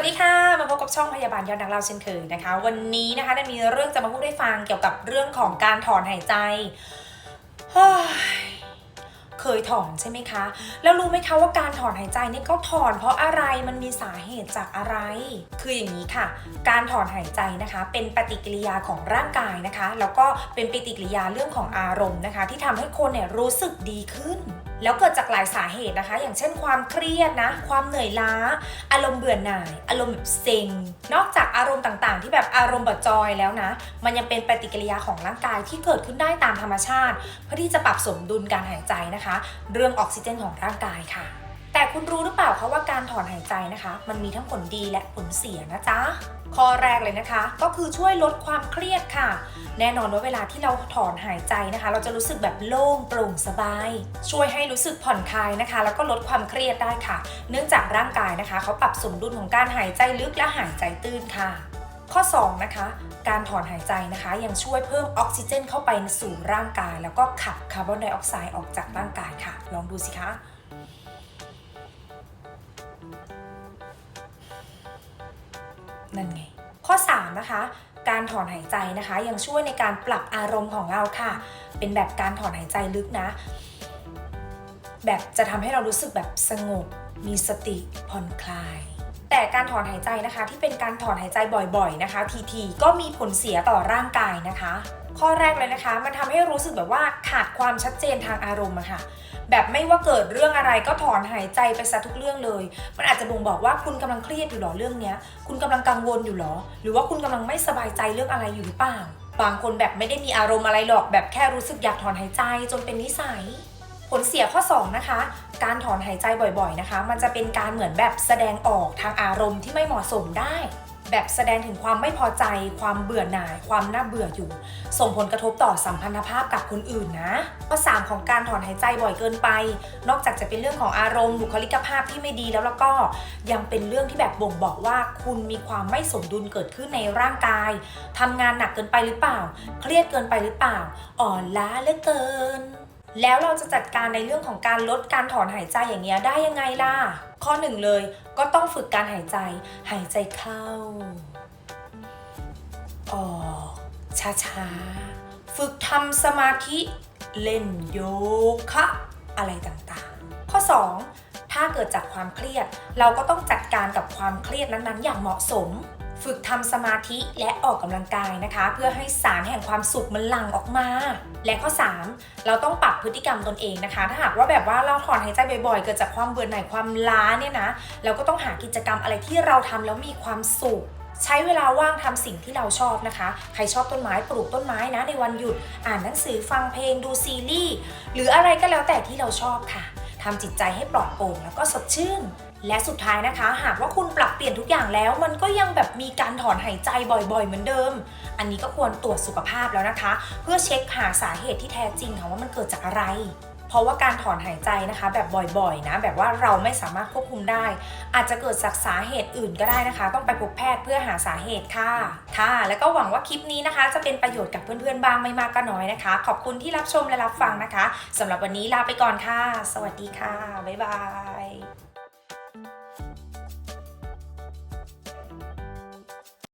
วัสดีค่ะ มาพบกับช่องพยาบาลยอดนักเล่าเช่นเคยนะคะ วันนี้นะคะได้มีเรื่องจะมาพูดให้ฟังเกี่ยวกับเรื่องของการถอนหายใจ เคยถอนใช่ไหมคะ แล้วรู้ไหมคะว่าการถอนหายใจนี่ก็ถอนเพราะอะไรมันมีสาเหตุจากอะไร คืออย่างนี้ค่ะ การถอนหายใจนะคะ เป็นปฏิกิริยาของร่างกายนะคะ แล้วก็เป็นปฏิกิริยาเรื่องของอารมณ์นะคะ ที่ทำให้คนเนี่ยรู้สึกดีขึ้น แล้วเกิดจากหลายสาเหตุนะคะ อย่างเช่นความเครียดนะ ความเหนื่อยล้า อารมณ์เบื่อหน่าย อารมณ์แบบเซ็ง นอกจากอารมณ์ต่างๆ ที่แบบอารมณ์บบจอยแล้วนะ มันยังเป็นปฏิกิริยาของร่างกายที่เกิดขึ้นได้ตามธรรมชาติ เพื่อที่จะปรับสมดุลการหายใจนะคะ เรื่องออกซิเจนของร่างกายค่ะ แต่คุณรู้หรือเปล่าคะว่าการถอนหายใจนะคะ มันมีทั้งผลดีและผลเสียนะจ๊ะข้อแรกเลยนะคะ ก็คือช่วยลดความเครียดค่ะ แน่นอนว่าเวลาที่เราถอนหายใจนะคะ เราจะรู้สึกแบบโล่งโปร่งสบาย ช่วยให้รู้สึกผ่อนคลายนะคะ แล้วก็ลดความเครียดได้ค่ะ เนื่องจากร่างกายนะคะ เขาปรับสมดุลของการหายใจลึกและหายใจตื้นค่ะ ข้อ 2 นะคะ การถอนหายใจนะคะ ยังช่วยเพิ่มออกซิเจนเข้าไปสู่ร่างกาย แล้วก็ขับคาร์บอนไดออกไซด์ออกจากร่างกายค่ะ ลองดูสิคะ ข้อ 3 นะคะ การถอนหายใจนะคะ ยังช่วยในการปรับอารมณ์ของเราค่ะ เป็นแบบการถอนหายใจลึกนะ แบบจะทำให้เรารู้สึกแบบสงบ มีสติผ่อนคลาย แต่การถอนหายใจนะคะ ที่เป็นการถอนหายใจบ่อยๆนะคะ ทีๆก็มีผลเสียต่อร่างกายนะคะ ข้อแรกเลยนะคะ มันทำให้รู้สึกแบบว่าขาดความชัดเจนทางอารมณ์อะค่ะแบบไม่ว่าเกิดเรื่องอะไรก็ถอนหายใจไปซะทุกเรื่องเลย มันอาจจะบ่งบอกว่าคุณกำลังเครียดอยู่หรอเรื่องเนี้ย คุณกำลังกังวลอยู่หรอ หรือว่าคุณกำลังไม่สบายใจเรื่องอะไรอยู่หรือเปล่า บางคนแบบไม่ได้มีอารมณ์อะไรหรอก แบบแค่รู้สึกอยากถอนหายใจจนเป็นนิสัย ผลเสียข้อ 2 นะคะ การถอนหายใจบ่อยๆนะคะ มันจะเป็นการเหมือนแบบแสดงออกทางอารมณ์ที่ไม่เหมาะสมได้ แบบแสดงถึงความไม่พอใจ ความเบื่อหน่าย ความน่าเบื่ออยู่ ส่งผลกระทบต่อสัมพันธภาพกับคนอื่นนะข้อ3ของการถอนหายใจบ่อยเกินไป นอกจากจะเป็นเรื่องของอารมณ์บุคลิกภาพที่ไม่ดีแล้วแล้วก็ยังเป็นเรื่องที่แบบบ่งบอกว่า คุณมีความไม่สมดุลเกิดขึ้นในร่างกายทำงานหนักเกินไปหรือเปล่า เครียดเกินไปหรือเปล่า อ่อนล้าเหลือเกิน แล้วเราจะจัดการในเรื่องของการลดการถอนหายใจอย่างเงี้ยได้ยังไงล่ะ ข้อหนึ่งเลยก็ต้องฝึกการหายใจ หายใจเข้า ออกช้าๆ ฝึกทำสมาธิเล่นโยคะอะไรต่างๆ ข้อ 2 ถ้าเกิดจากความเครียด เราก็ต้องจัดการกับความเครียดนั้นๆ อย่างเหมาะสม ฝึกทำสมาธิและออกกำลังกายนะคะ เพื่อให้สารแห่งความสุขมันหลั่งออกมา และข้อ 3 เราต้องปรับพฤติกรรมตนเองนะคะ ถ้าหากว่าแบบว่าเราถอนหายใจบ่อยๆ เกิดจากความเบื่อหน่ายความล้าเนี่ยนะ เราก็ต้องหากิจกรรมอะไรที่เราทำแล้วมีความสุขใช้เวลาว่างทำสิ่งที่เราชอบนะคะ ใครชอบต้นไม้ปลูกต้นไม้นะในวันหยุด อ่านหนังสือฟังเพลงดูซีรีส์หรืออะไรก็แล้วแต่ที่เราชอบค่ะ ทำจิตใจให้ปลอดโปร่งแล้วก็สดชื่น และสุดท้ายนะคะ หากว่าคุณปรับเปลี่ยนทุกอย่างแล้ว มันก็ยังแบบมีการถอนหายใจบ่อยๆ เหมือนเดิม อันนี้ก็ควรตรวจสุขภาพแล้วนะคะ เพื่อเช็คหาสาเหตุที่แท้จริงค่ะว่ามันเกิดจากอะไร เพราะว่าการถอนหายใจนะคะ แบบบ่อยๆนะ แบบว่าเราไม่สามารถควบคุมได้ อาจจะเกิดจากสาเหตุอื่นก็ได้นะคะ ต้องไปพบแพทย์เพื่อหาสาเหตุค่ะค่ะ แล้วก็หวังว่าคลิปนี้นะคะ จะเป็นประโยชน์กับเพื่อนๆบ้างไม่มากก็น้อยนะคะ ขอบคุณที่รับชมและรับฟังนะคะสำหรับวันนี้ลาไปก่อนค่ะ สวัสดีค่ะบ๊ายบาย